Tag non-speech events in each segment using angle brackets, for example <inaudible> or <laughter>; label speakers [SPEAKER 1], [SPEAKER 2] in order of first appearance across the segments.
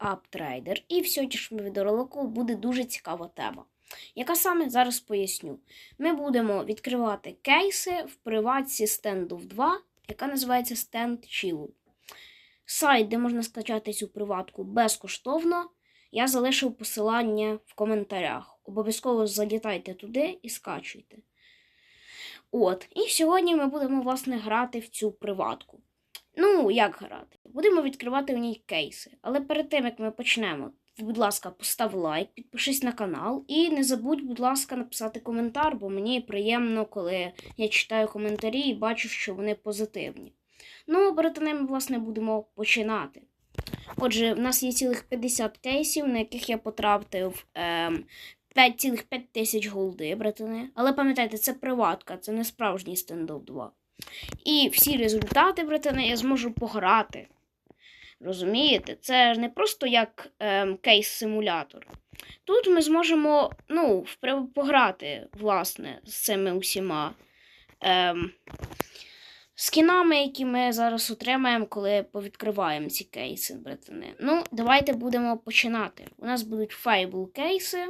[SPEAKER 1] AppTrader. І в сьогоднішньому відеоролику буде дуже цікава тема. Яка саме зараз поясню. Ми будемо відкривати кейси в приватці Standoff 2, яка називається Stand Chill. Сайт, де можна скачати цю приватку безкоштовно. Я залишив посилання в коментарях. Обов'язково залітайте туди і скачуйте. От, і сьогодні ми будемо, власне, грати в цю приватку. Ну, як грати? Будемо відкривати в ній кейси. Але перед тим, як ми почнемо, будь ласка, постав лайк, підпишись на канал і не забудь, будь ласка, написати коментар, бо мені приємно, коли я читаю коментарі і бачу, що вони позитивні. Ну, перед ними, власне, будемо починати. Отже, в нас є цілих 50 кейсів, на яких я потратив ем, 5,5 тисяч голди, братани. Але пам'ятайте, це приватка, це не справжній стендов 2. І всі результати, братани, я зможу пограти. Розумієте? Це ж не просто як ем, кейс-симулятор. Тут ми зможемо ну, пограти, власне, з цими усіма ем, скінами, які ми зараз отримаємо, коли повідкриваємо ці кейси, братани. Ну, давайте будемо починати. У нас будуть файбл кейси,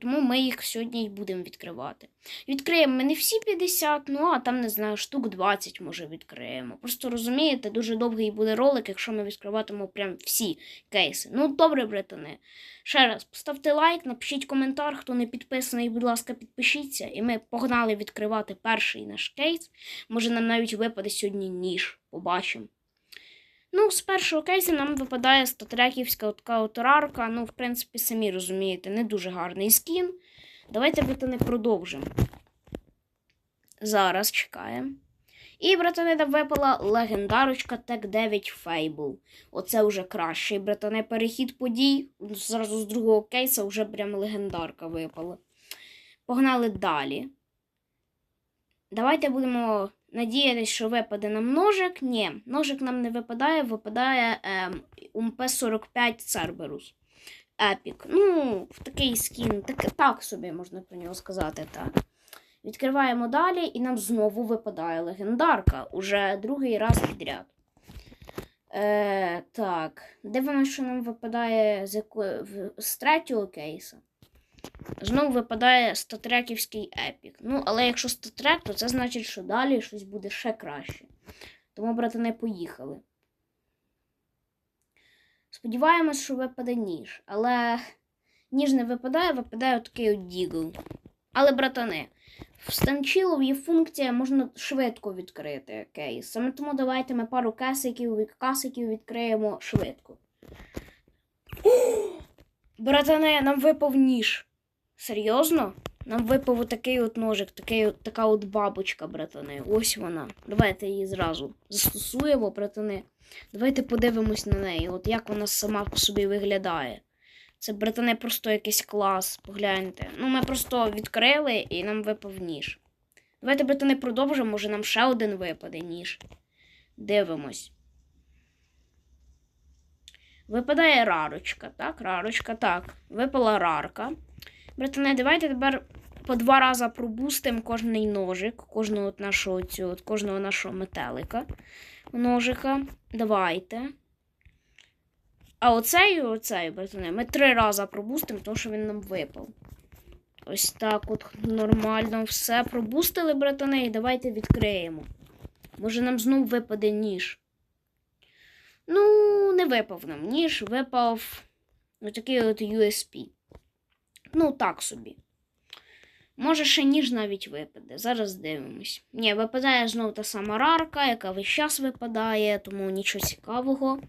[SPEAKER 1] тому ми їх сьогодні й будемо відкривати. Відкриємо ми не всі 50, ну а там, не знаю, штук 20 може відкриємо. Просто розумієте, дуже довгий буде ролик, якщо ми відкриватимемо прям всі кейси. Ну, добре, братани. Ще раз, поставте лайк, напишіть коментар, хто не підписаний, будь ласка, підпишіться. І ми погнали відкривати перший наш кейс. Може, нам навіть випаде сьогодні ніж. Побачимо. Ну, з першого кейсу нам випадає статреківська така от рарка. Ну, в принципі, самі розумієте, не дуже гарний скін. Давайте, братани, продовжимо. Зараз чекаємо. І, братани, нам випала легендарочка Тек 9 Fable. Оце вже кращий, братане, перехід подій. Зразу з другого кейса вже прям легендарка випала. Погнали далі. Давайте будемо надіятися, що випаде нам ножик. Ні, ножик нам не випадає, випадає ем, УМП-45 Cerberus. Епік. Ну, в такий скін, так, так собі можна про нього сказати, так. Відкриваємо далі, і нам знову випадає легендарка. Уже другий раз підряд. Е, так, дивимося, що нам випадає з, яко... з третього кейса. Знову випадає статреківський епік. Ну, але якщо статрек, то це значить, що далі щось буде ще краще. Тому, брати, не поїхали. Сподіваємось, що випаде ніж. Але ніж не випадає, випадає отакий от дігл. Але, братани, в станчілу є функція, можна швидко відкрити кейс. Саме тому давайте ми пару касиків, касиків відкриємо швидко. <gasps> Братане, нам випав ніж. Серйозно? Нам випав отакий от ножик, такий така от бабочка, братани. Ось вона. Давайте її зразу застосуємо, братани. Давайте подивимось на неї, от як вона сама по собі виглядає. Це, братане, просто якийсь клас. Погляньте. Ну, ми просто відкрили і нам випав ніж. Давайте, братане, продовжимо, може нам ще один випаде ніж. Дивимось. Випадає рарочка, так? Рарочка, так. Випала рарка. Братане, давайте тепер по два рази пробустимо кожний ножик, кожного от нашого цього, от кожного нашого метелика ножика. Давайте. А оцей, оцей, братане, ми три рази пробустимо, тому що він нам випав. Ось так от нормально все. Пробустили, братане, і давайте відкриємо. Може нам знов випаде ніж. Ну, не випав нам ніж, випав отакий от USP. Ну, так собі. Може, ще ніж навіть випаде. Зараз дивимось. Ні, випадає знову та сама рарка, яка весь час випадає, тому нічого цікавого.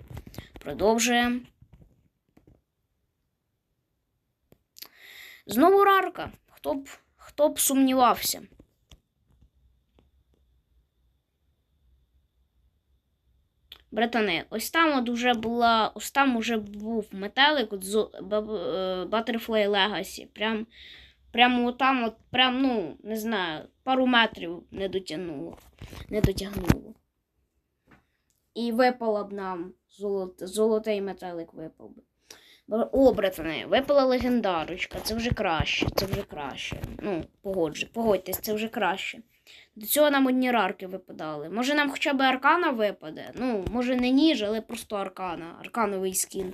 [SPEAKER 1] Продовжуємо. Знову рарка. Хто б, хто б сумнівався. Братани, ось там от уже була, ось там уже був метелик от зо- е, Butterfly Legacy. Прям, прямо там, от, прям, ну, не знаю, пару метрів не дотягнуло. Не дотягнуло. І випала б нам золот, золотий метелик випав би. Бо- О, братани, випала легендарочка. Це вже краще, це вже краще. Ну, погоджу, погодьтесь, це вже краще. До цього нам одні рарки випадали. Може нам хоча б аркана випаде? Ну, може не ніж, але просто аркана. Аркановий скін.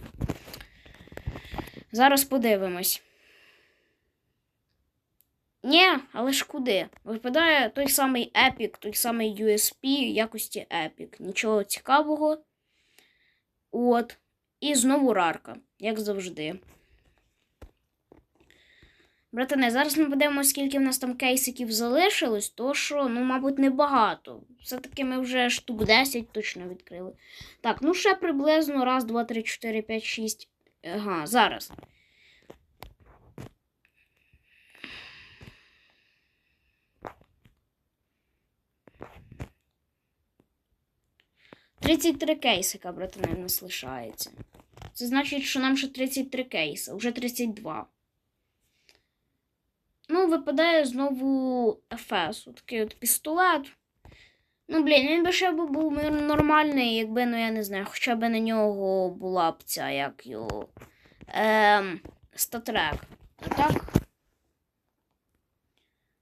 [SPEAKER 1] Зараз подивимось. Ні, але ж куди? Випадає той самий Epic, той самий USP якості Epic. Нічого цікавого. От. І знову рарка, як завжди. Братане, зараз ми подивимося, скільки в нас там кейсиків залишилось, то що, ну, мабуть, небагато. Все-таки ми вже штук 10 точно відкрили. Так, ну ще приблизно раз, два, три, чотири, п'ять, шість. Ага, зараз. Тридцять три кейсика, братане, в нас лишається. Це значить, що нам ще 33 кейси, вже 32. Ну, випадає знову ефес. Такий от пістолет. Ну, блін, він би ще був нормальний, якби, ну я не знаю, хоча б на нього була б ця, як його. Ем, статрек. А так.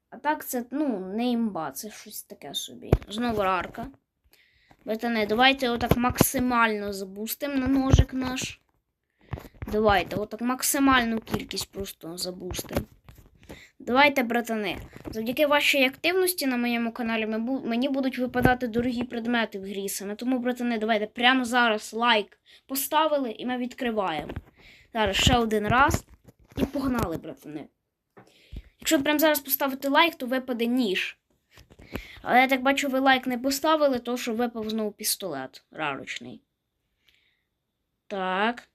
[SPEAKER 1] А так це, ну, не імба, це щось таке собі. Знову рарка. Братане, давайте отак максимально забустимо на ножик наш. Давайте, отак максимальну кількість просто забустимо. Давайте, братани. Завдяки вашій активності на моєму каналі мені будуть випадати дорогі предмети в грі саме. Тому, братани, давайте прямо зараз лайк поставили і ми відкриваємо. Зараз ще один раз. І погнали, братани. Якщо прямо зараз поставити лайк, то випаде ніж. Але я так бачу, ви лайк не поставили, то що випав знову пістолет рарочний. Так.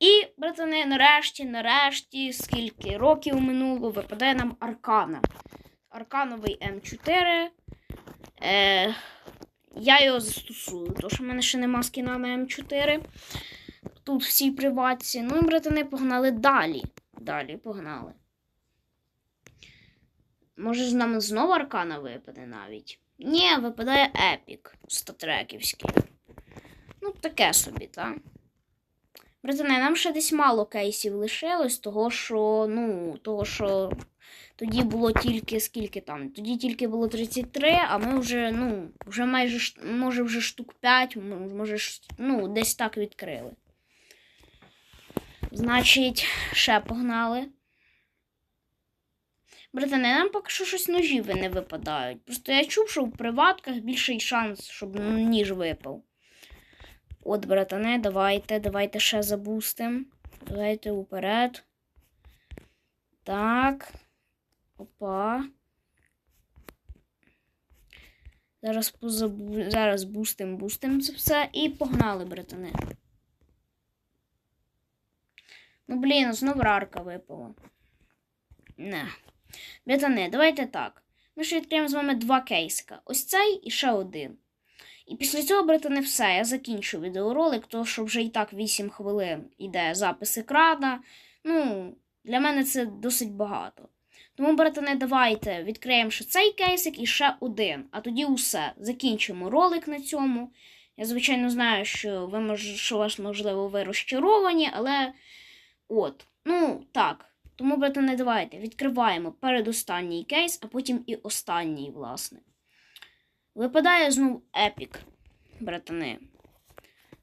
[SPEAKER 1] І, братани, нарешті, нарешті, скільки років минуло, випадає нам Аркана. Аркановий М4. Е, я його застосую, тому що в мене ще нема скіна на М4. Тут всі приватці. Ну і братани погнали далі. Далі погнали. Може з нами знову Аркана випаде навіть. Ні, випадає Епік статреківський. Ну, таке собі, так? Братане, нам ще десь мало кейсів лишилось, того що, ну, того що тоді було тільки скільки там? Тоді тільки було 33, а ми вже, ну, вже майже, може, вже штук 5, може, ну, десь так відкрили. Значить, ще погнали. Братане, нам поки що щось ножів не випадають. Просто я чув, що в приватках більший шанс, щоб ну, ніж випав. От, братане, давайте, давайте ще забустим. Давайте уперед. Так. Опа. Зараз позабу... Зараз бустим, бустим це все. І погнали, братане. Ну, блін, знову рарка випала. Не. Братане, давайте так. Ми ще відкриємо з вами два кейсика. Ось цей і ще один. І після цього, братане, все. Я закінчу відеоролик, тому що вже і так 8 хвилин іде запис екрана. Ну, для мене це досить багато. Тому, братане, давайте відкриємо ще цей кейсик і ще один. А тоді усе. Закінчимо ролик на цьому. Я, звичайно, знаю, що ви що вас, можливо, ви розчаровані, але от, ну так. Тому, братане, давайте відкриваємо передостанній кейс, а потім і останній, власне. Випадає знову епік, братани.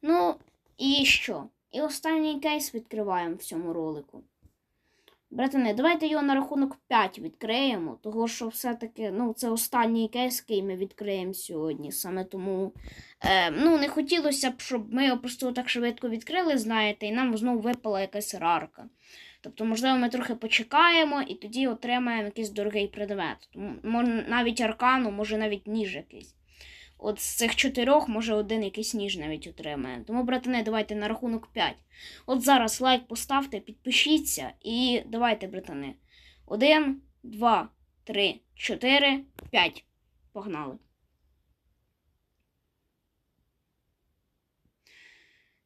[SPEAKER 1] Ну, і що? І останній кейс відкриваємо в цьому ролику. Братани, давайте його на рахунок 5 відкриємо, того що все-таки ну, це останній кейс, який ми відкриємо сьогодні. Саме тому е, ну, не хотілося б, щоб ми його просто так швидко відкрили, знаєте, і нам знову випала якась рарка. Тобто, можливо, ми трохи почекаємо і тоді отримаємо якийсь дорогий предмет. Навіть аркану, може навіть ніж якийсь. От з цих чотирьох, може, один якийсь ніж навіть отримаємо. Тому, братане, давайте на рахунок 5. От зараз лайк поставте, підпишіться і давайте, братани. Один, два, три, чотири, п'ять. Погнали.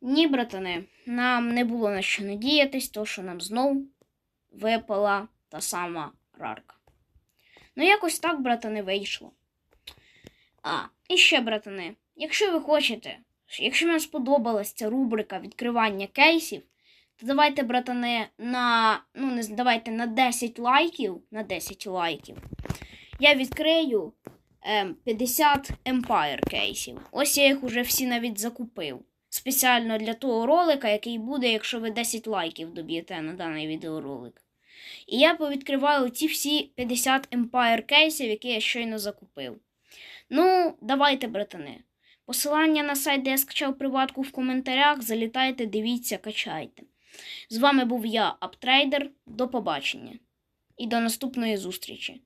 [SPEAKER 1] Ні, братани, нам не було на що надіятись, то що нам знов випала та сама рарка. Ну, якось так, братани, вийшло. А, і ще, братани, якщо ви хочете, якщо вам сподобалась ця рубрика відкривання кейсів, то давайте, братани, на, ну, не давайте на 10 лайків, на 10 лайків, я відкрию ем, 50 Empire кейсів. Ось я їх уже всі навіть закупив. Спеціально для того ролика, який буде, якщо ви 10 лайків доб'єте на даний відеоролик. І я повідкриваю ці всі 50 Empire кейсів, які я щойно закупив. Ну, давайте, братани. Посилання на сайт, де я скачав приватку в коментарях. Залітайте, дивіться, качайте. З вами був я, Аптрейдер. До побачення і до наступної зустрічі.